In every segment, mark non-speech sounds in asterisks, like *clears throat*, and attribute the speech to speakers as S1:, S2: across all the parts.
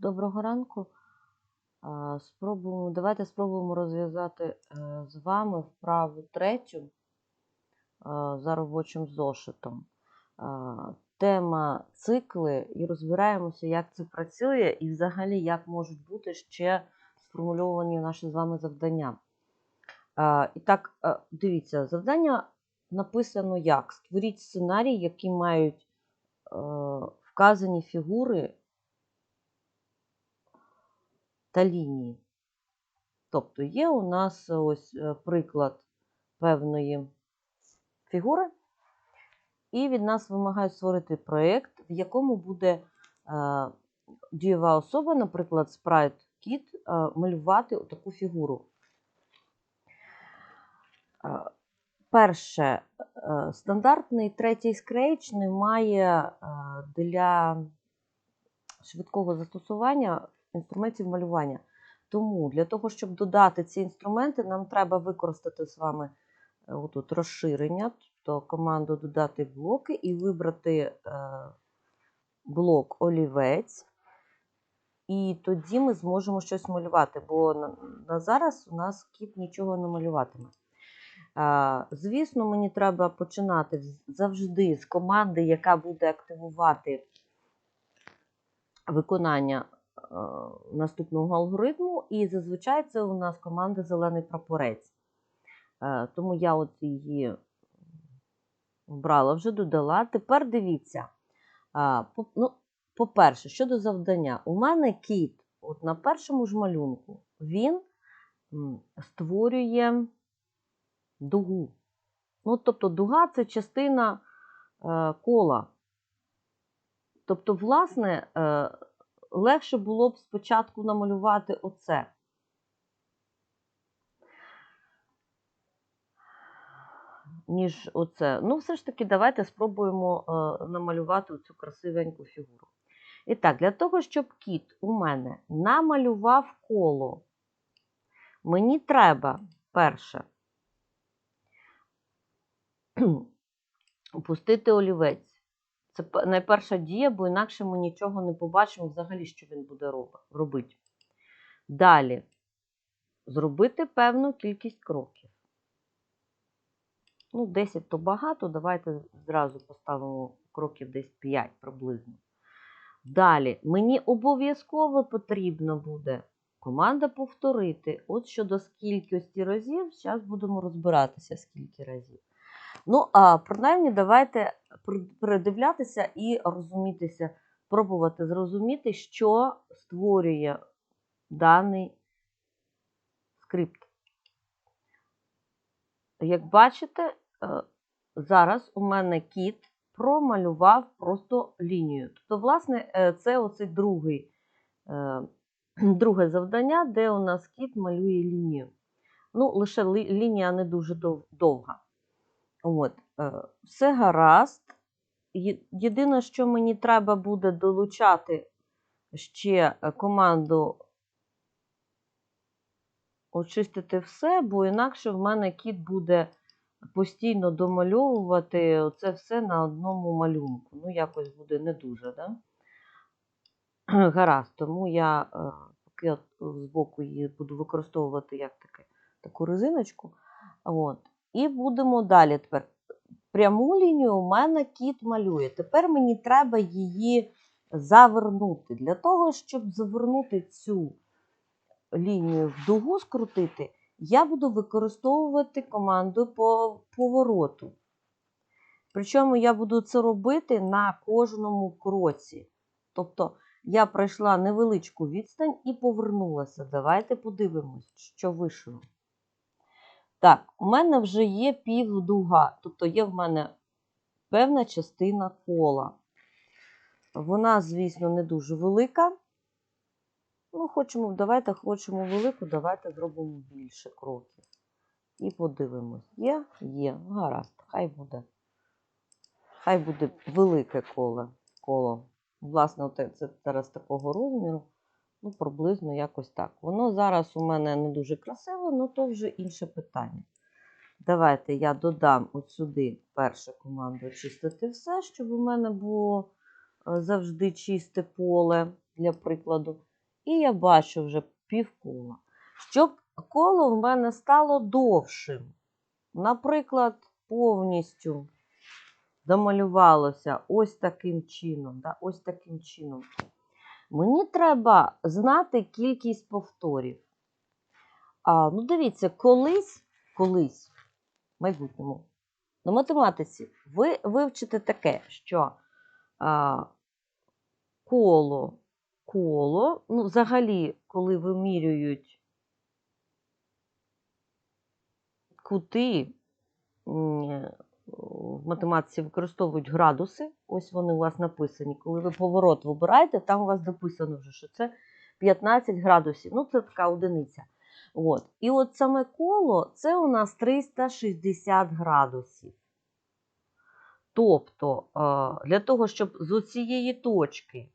S1: Доброго ранку. Спробуємо, давайте спробуємо розв'язати е, з вами вправу третю е, за робочим зошитом. Тема цикли і розбираємося, як це працює, і взагалі як можуть бути ще сформульовані наші з вами завдання. І так, е, дивіться, завдання написано як: створіть сценарій, які мають е, вказані фігури та лінії. Тобто є у нас ось е, приклад певної фігури, і від нас вимагають створити проєкт, в якому буде е, дієва особа, наприклад, Kit, е, малювати таку фігуру. Е, Перше, е, стандартний третій скрейч не має е, для швидкого застосування інструментів малювання. Тому для того, щоб додати ці інструменти, нам треба використати з вами е, отут розширення, тобто команду додати блоки і вибрати е, блок олівець. І тоді ми зможемо щось малювати, бо на, зараз у нас кіт нічого не малюватиме. Звісно, мені треба починати завжди з команди, яка буде активувати виконання наступного алгоритму, і зазвичай це у нас команда зелений прапорець. Е, Тому я от її вбрала, вже додала. Тепер дивіться. По- ну, По-перше, щодо завдання, у мене кіт, от на першому ж малюнку, він створює дугу. Ну, тобто, дуга це частина е, кола. Тобто, власне, е, легше було б спочатку намалювати оце. Ніж оце. Ну, все ж таки, давайте спробуємо е, намалювати цю красивеньку фігуру. І так, для того, щоб кіт у мене намалював коло, мені треба перше *clears throat* опустити олівець. Це найперша дія, бо інакше ми нічого не побачимо взагалі, що він буде робити. Далі зробити певну кількість кроків. Ну, 10 то багато, давайте зразу поставимо кроків десь 5 приблизно. Далі, мені обов'язково потрібно буде команда повторити. От щодо скількості разів, зараз будемо розбиратися, скільки разів. Ну, а принаймні, давайте передивлятися і розумітися, пробувати зрозуміти, що створює даний скрипт. Як бачите, е, зараз у мене кіт промалював просто лінію. Тобто, власне, е, це оцей другий, е, *clears throat* друге завдання, де у нас кіт малює лінію. Ну, лише лінія не дуже довга. От, е, все гаразд. Єдине, що мені треба буде долучати ще е, команду очистити все, бо інакше в мене кіт буде постійно домальовувати це все на одному малюнку. Ну, якось буде не дуже, да? *clears throat* Гаразд, тому я е, поки збоку її буду використовувати як таке, таку резиночку. От. І будемо далі тепер. Пряму лінію у мене кіт малює. Тепер мені треба її завернути. Для того, щоб завернути цю лінію в дугу скрутити, я буду використовувати команду по повороту. Причому я буду це робити на кожному кроці. Тобто я пройшла невеличку відстань і повернулася. Давайте подивимось, що вийшло. Так, у мене вже є півдуга, тобто є в мене певна частина кола. Вона, звісно, не дуже велика. Ну, хочемо, давайте хочемо велику, давайте зробимо більше кроків. І подивимось. Є? Є. Гаразд, хай буде. Хай буде велике коло. коло. Власне, це зараз такого розміру. Ну, приблизно якось так. Воно зараз у мене не дуже красиве, але то вже інше питання. Давайте я додам сюди першу команду очистити все, щоб у мене було е, завжди чисте поле, для прикладу. І я бачу вже півкола. Щоб коло в мене стало довшим. Наприклад, повністю домалювалося ось таким чином. Да? Ось таким чином. Мені треба знати кількість повторів. А, ну, дивіться, колись, колись, в майбутньому, на математиці ви вивчите таке, що а, коло, коло, ну, взагалі, коли вимірюють кути, в математиці використовують градуси. Ось вони у вас написані. Коли ви поворот вибираєте, там у вас написано вже, що це 15 градусів. Ну, це така одиниця. От. І от саме коло це у нас 360 градусів. Тобто, е, для того, щоб з цієї точки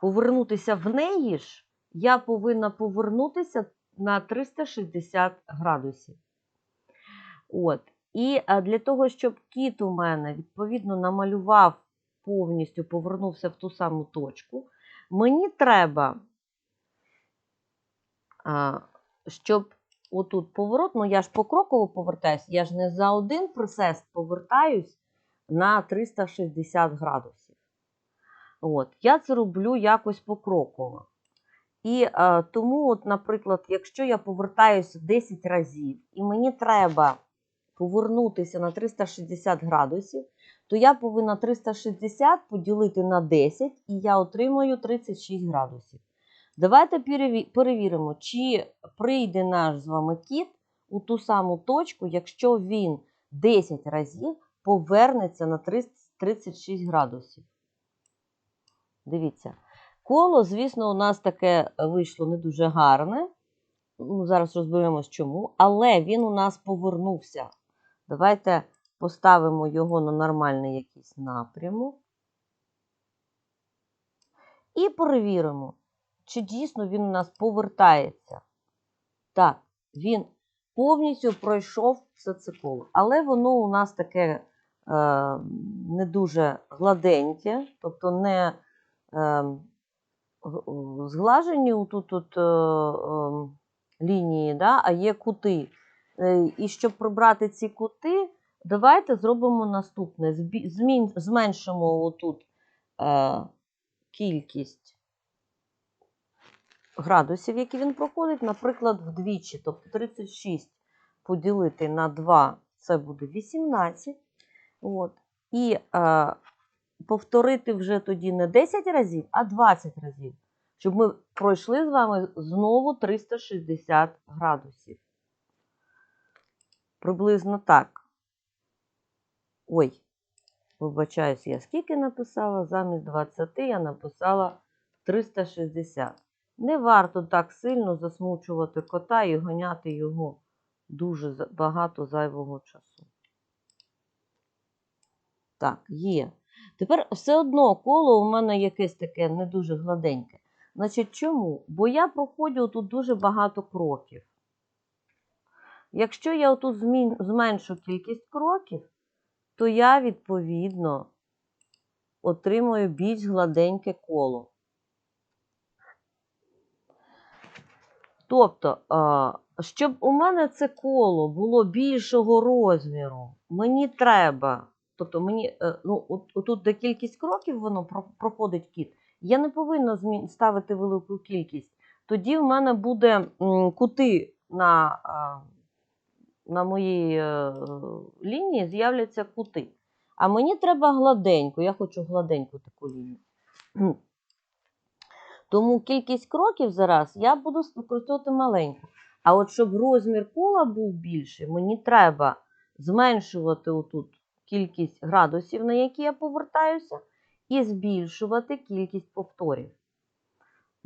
S1: повернутися в неї ж, я повинна повернутися на 360 градусів. От. І е, для того, щоб кіт у мене відповідно намалював повністю, повернувся в ту саму точку, мені треба, щоб отут поворот, ну я ж покроково повертаюсь, я ж не за один присест повертаюсь на 360 градусів. От, Я це роблю якось покроково. І е, тому, от, наприклад, якщо я повертаюся 10 разів, і мені треба повернутися на 360 градусів, то я повинна 360 поділити на 10, і я отримаю 36 градусів. Давайте перевіримо, чи прийде наш з вами кіт у ту саму точку, якщо він 10 разів повернеться на 36 градусів. Дивіться. Коло, звісно, у нас таке вийшло не дуже гарне. Ну, зараз розберемось чому. Але він у нас повернувся. Давайте поставимо його на нормальний якийсь напрямок. І перевіримо, чи дійсно він у нас повертається. Так, він повністю пройшов все це коло. Але воно у нас таке е, не дуже гладеньке, тобто не е, зглажені тут, е, е, лінії, да, а є кути. Е, І щоб прибрати ці кути, давайте зробимо наступне. Зменшимо отут е, кількість градусів, які він проходить, наприклад, вдвічі. Тобто 36 поділити на 2 це буде 18. От. І е, повторити вже тоді не 10 разів, а 20 разів. Щоб ми пройшли з вами знову 360 градусів. Приблизно так. Ой, вибачаюсь, я скільки написала? Замість 20 я написала 360. Не варто так сильно засмучувати кота і гоняти його дуже багато зайвого часу. Так, є. Тепер все одно коло у мене якесь таке не дуже гладеньке. Значить, чому? Бо я проходжу тут дуже багато кроків. Якщо я тут зменшу кількість кроків, то я, відповідно, отримую більш гладеньке коло. Тобто, щоб у мене це коло було більшого розміру, мені треба, тобто мені, е, ну, отут де кількість кроків воно проходить кіт, я не повинна ставити велику кількість. Тоді в мене буде кути на, на моїй е, лінії з'являться кути. А мені треба гладеньку, я хочу гладеньку таку лінію. Тому кількість кроків зараз я буду використовувати маленьку. А от щоб розмір кола був більший, мені треба зменшувати отут кількість градусів, на які я повертаюся, і збільшувати кількість повторів.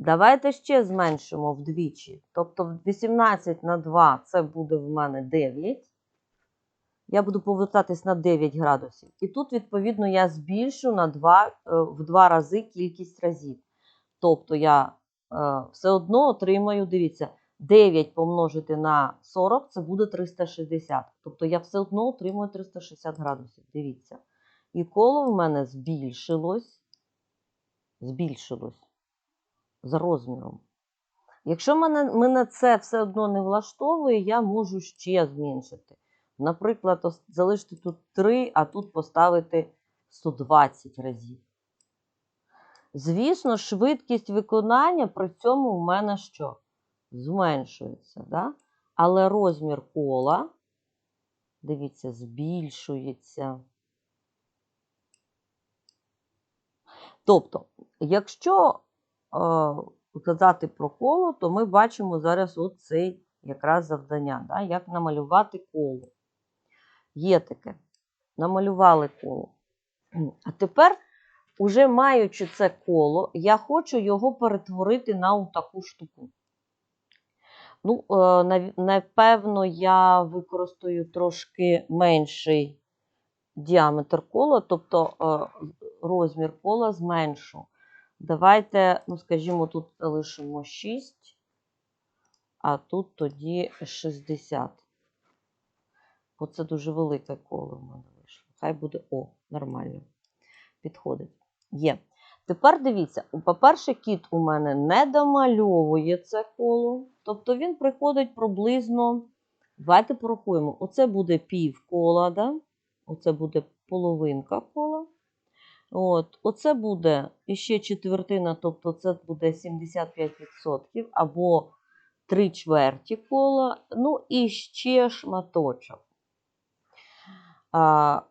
S1: Давайте ще зменшимо вдвічі. Тобто 18 на 2 це буде в мене 9. Я буду повертатись на 9 градусів. І тут, відповідно, я збільшу на 2, е, в 2 рази кількість разів. Тобто я е, все одно отримаю, дивіться, 9 помножити на 40 це буде 360. Тобто я все одно отримую 360 градусів. Дивіться. І коло в мене збільшилось. Збільшилось. За розміром. Якщо мене, мене це все одно не влаштовує, я можу ще зменшити. Наприклад, залишити тут 3, а тут поставити 120 разів. Звісно, швидкість виконання при цьому в мене що? Зменшується. Да? Але розмір кола, дивіться, збільшується. Тобто, якщо казати про коло, то ми бачимо зараз оцей якраз завдання, да? як намалювати коло. Є таке. Намалювали коло. А тепер, уже маючи це коло, я хочу його перетворити на таку штуку. Ну, е, напевно, я використаю трошки менший діаметр кола, тобто е, розмір кола зменшу. Давайте, ну, скажімо, тут залишимо 6, а тут тоді 60. Бо це дуже велике коло в мене вийшло. Хай буде О, нормально. Підходить. Є. Тепер дивіться, по-перше, кіт у мене не домальовує це коло. Тобто він приходить приблизно. Давайте порахуємо. Оце буде пів кола, да? оце буде половинка кола. От, Оце буде іще четвертина, тобто це буде 75% або три чверті кола, ну і ще шматочок. А,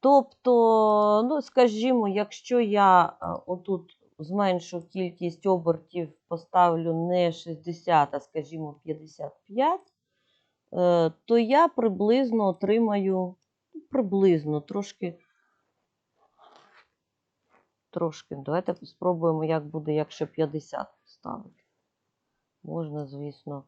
S1: тобто, ну, скажімо, якщо я отут зменшу кількість обертів, поставлю не 60, а скажімо, 55, е, то я приблизно отримаю, ну, приблизно трошки. Трошки. Давайте спробуємо, як буде, якщо 50 поставити. Можна, звісно.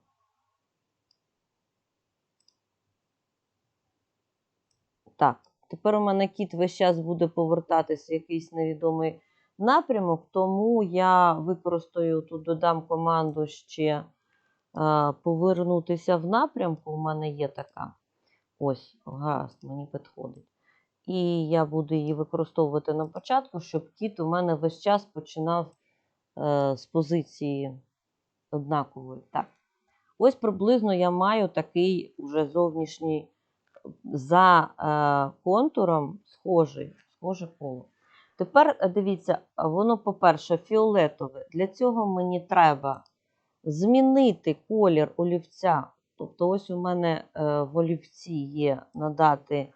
S1: Так, тепер у мене кіт весь час буде повертатися в якийсь невідомий напрямок, тому я використаю тут, додам команду ще а, повернутися в напрямку. У мене є така. Ось, гаразд, мені підходить. І я буду її використовувати на початку, щоб кіт у мене весь час починав е, з позиції однакової. Так. Ось приблизно я маю такий уже зовнішній за е, контуром схожий, схоже коло. Тепер е, дивіться, воно, по-перше, фіолетове. Для цього мені треба змінити колір олівця. Тобто, ось у мене е, в олівці є надати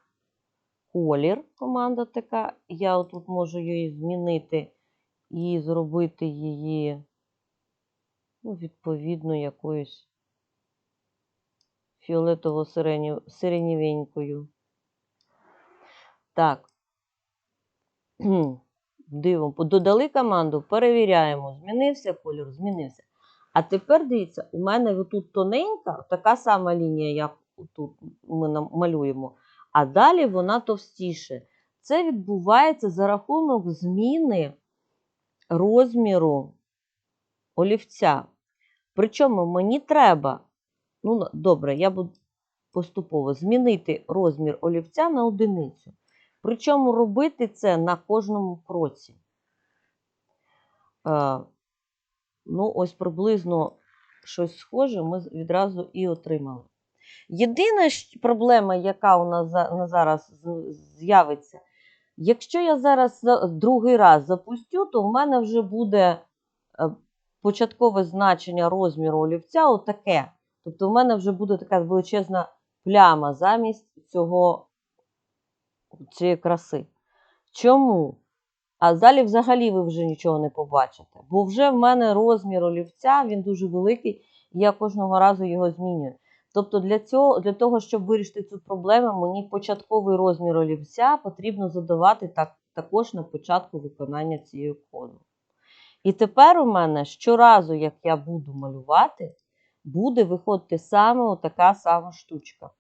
S1: колір, команда така. Я отут можу її змінити і зробити її, ну, відповідно, якоюсь фіолетово-сиренівенькою. Так. *clears throat* Дивимо. Додали команду, перевіряємо. Змінився кольор, змінився. А тепер дивіться, у мене тут тоненька, така сама лінія, як тут ми малюємо, а далі вона товстіше. Це відбувається за рахунок зміни розміру олівця. Причому мені треба, ну добре, я буду поступово змінити розмір олівця на одиницю. Причому робити це на кожному кроці. Е, ну, ось приблизно щось схоже ми відразу і отримали. Єдина проблема, яка у нас на зараз з'явиться, якщо я зараз другий раз запустю, то в мене вже буде е, початкове значення розміру олівця отаке. Тобто в мене вже буде така величезна пляма замість цього, цієї краси. Чому? А далі взагалі ви вже нічого не побачите. Бо вже в мене розмір олівця, він дуже великий, і я кожного разу його змінюю. Тобто для, цього, для того, щоб вирішити цю проблему, мені початковий розмір олівця потрібно задавати так, також на початку виконання цієї коду. І тепер у мене щоразу, як я буду малювати, буде виходити саме така сама штучка.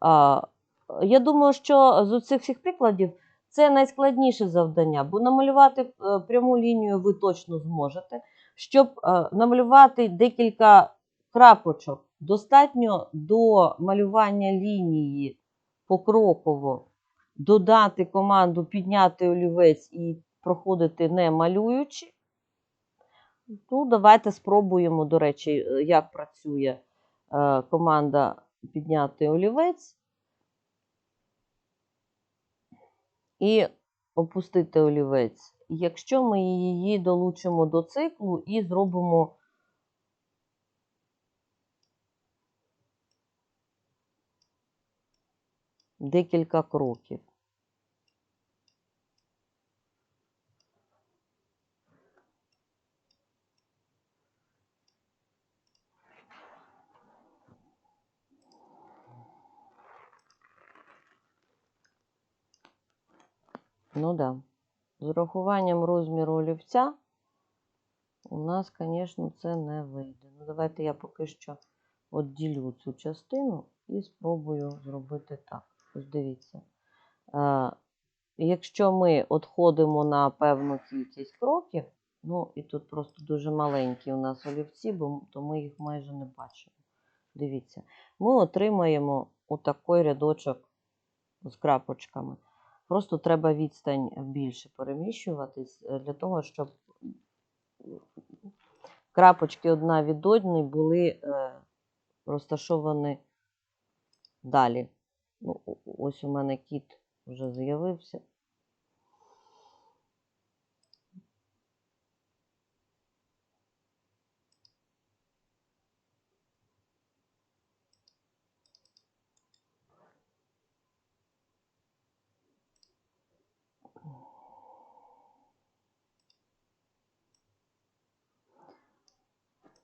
S1: А, я думаю, що з цих всіх прикладів це найскладніше завдання, бо намалювати е, пряму лінію ви точно зможете. Щоб е, намалювати декілька крапочок, достатньо до малювання лінії покроково додати команду підняти олівець і проходити не малюючи. Ну, давайте спробуємо, до речі, як працює е, команда підняти олівець і опустити олівець. Якщо ми її долучимо до циклу і зробимо декілька кроків. Ну да. З урахуванням розміру олівця у нас, звісно, це не вийде. Ну, давайте я поки що відділю цю частину і спробую зробити так. Ось дивіться. Е, якщо ми відходимо на певну кількість кроків, ну і тут просто дуже маленькі у нас олівці, бо то ми їх майже не бачимо. Дивіться, ми отримаємо отакий рядочок з крапочками. Просто треба відстань більше переміщуватись е, для того, щоб крапочки одна від одної були е, розташовані далі. Ну, ось у мене кіт вже з'явився.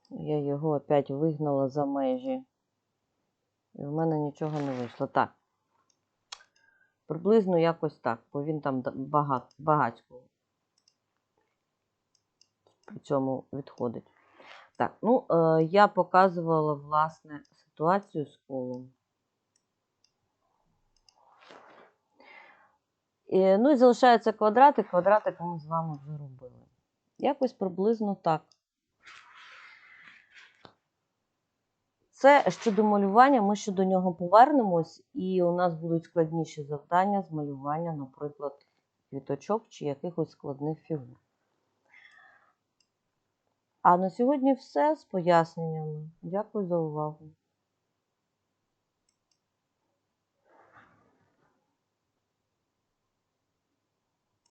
S1: Я його опять вигнала за межі. І в мене нічого не вийшло. Так. Приблизно якось так, бо він там багат, багатько при цьому відходить. Так, ну, е, я показувала, власне, ситуацію з колом. І, ну і залишається квадратик. Квадратик ми з вами вже робили. Якось приблизно так. Це щодо малювання, ми ще до нього повернемось, і у нас будуть складніші завдання з малювання, наприклад, квіточок чи якихось складних фігур. А на сьогодні все з поясненнями. Дякую за увагу.